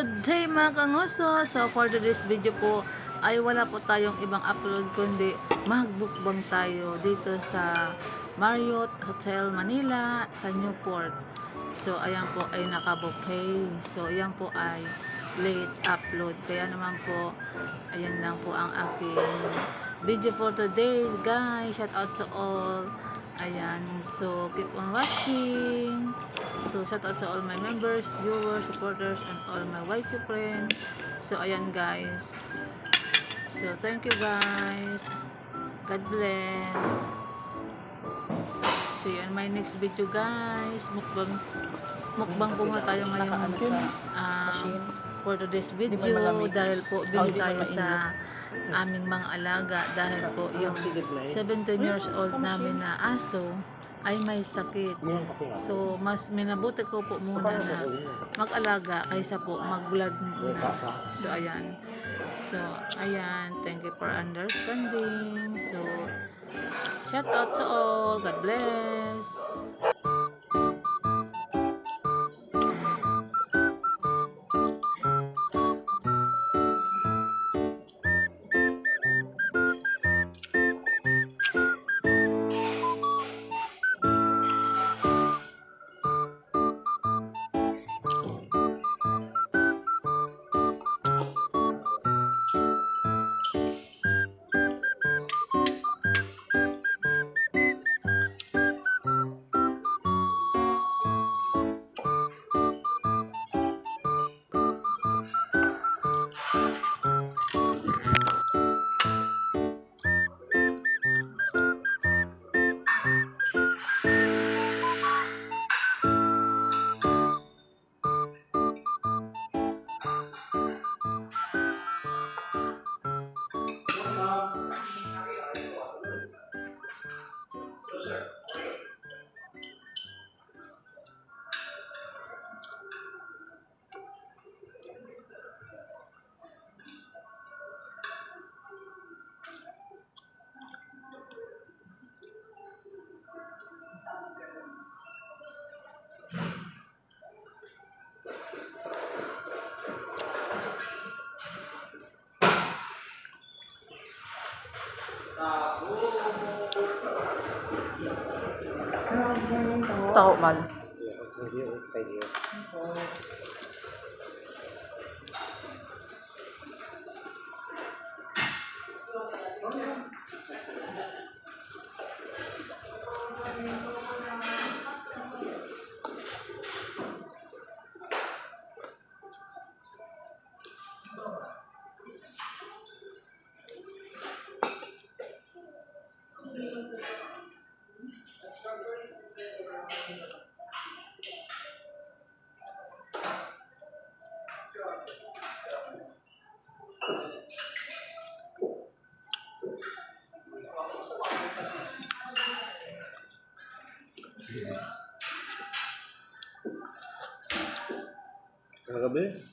Good day mga kanguso! So for today's video po ay wala po tayong ibang upload kundi magbukbang tayo dito sa Marriott Hotel Manila sa Newport. So ayan po ay nakabuffet. So ayan po ay late upload. Kaya naman po ayan lang po ang aking video for today guys. Shout out to all. Ayan, so keep on watching. So shout out to all my members, viewers, supporters, and all my YT friends. So ayan guys. So thank you guys. God bless. See you in my next video guys. Mukbang mukbang po muna tayo ngayon sa ah, machine. for today's video dahil po Oh, mo tayo sa aming mga alaga dahil po yung 17 years old namin na aso ay may sakit. So, mas minabuti ko po muna na mag-alaga kaysa po mag-vlog muna. So, ayan. So, ayan. Thank you for understanding. So, shout out to all. God bless. tộ mình Thank you. acabei?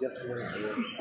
Yes, yun.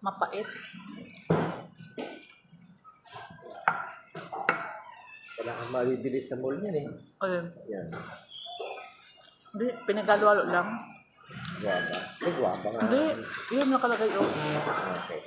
Mapait. Wala kang mabibili sa mall niyan eh. Ayun. Yan. Hindi, pinagalo lang. Guwaba. May guwaba nga. Hindi, yun nakalagay oh. Okay.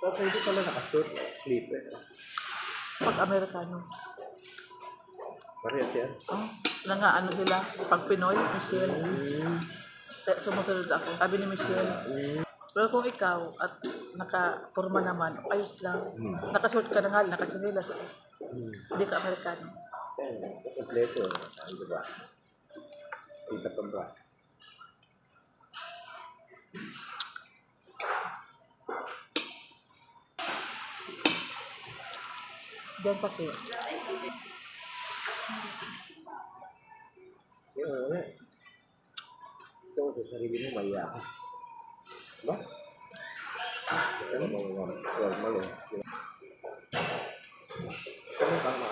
Pero pwede pala nakasuot. Slipper. Pag Amerikano. Parehas yan. Oh, na nga ano sila, pag Pinoy, Michelle. Mm. Kaya sumusunod ako. Sabi ni Michelle. Mm. Pero kung ikaw at naka-forma naman, ayos lang. Hmm. Nakasuot ka na nga, nakatsinilas. Mm. Hindi ka Amerikano. Kompleto. Ano ba? Kita pa ba? Diyan kasi. Yung ano eh. Ito sa sarili mo, maya ka. Ba? Ano mo nga, normal eh. Ano ba mga tayo? Ilaw-ilaw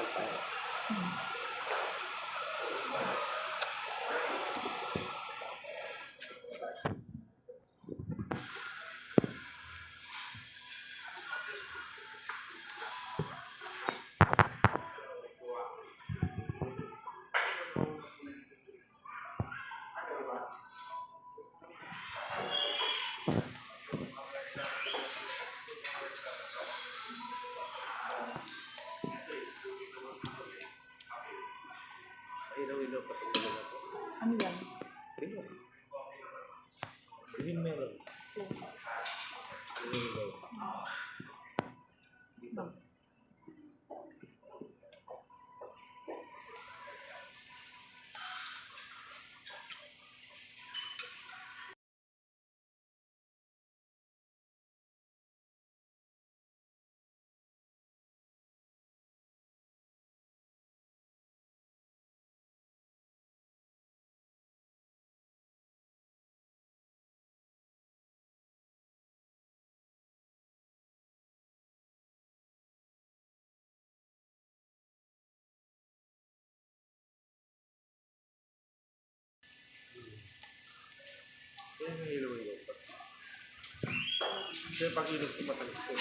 Yan yung ilaw-ilaw pa. Kasi pag inog ko matalis ko.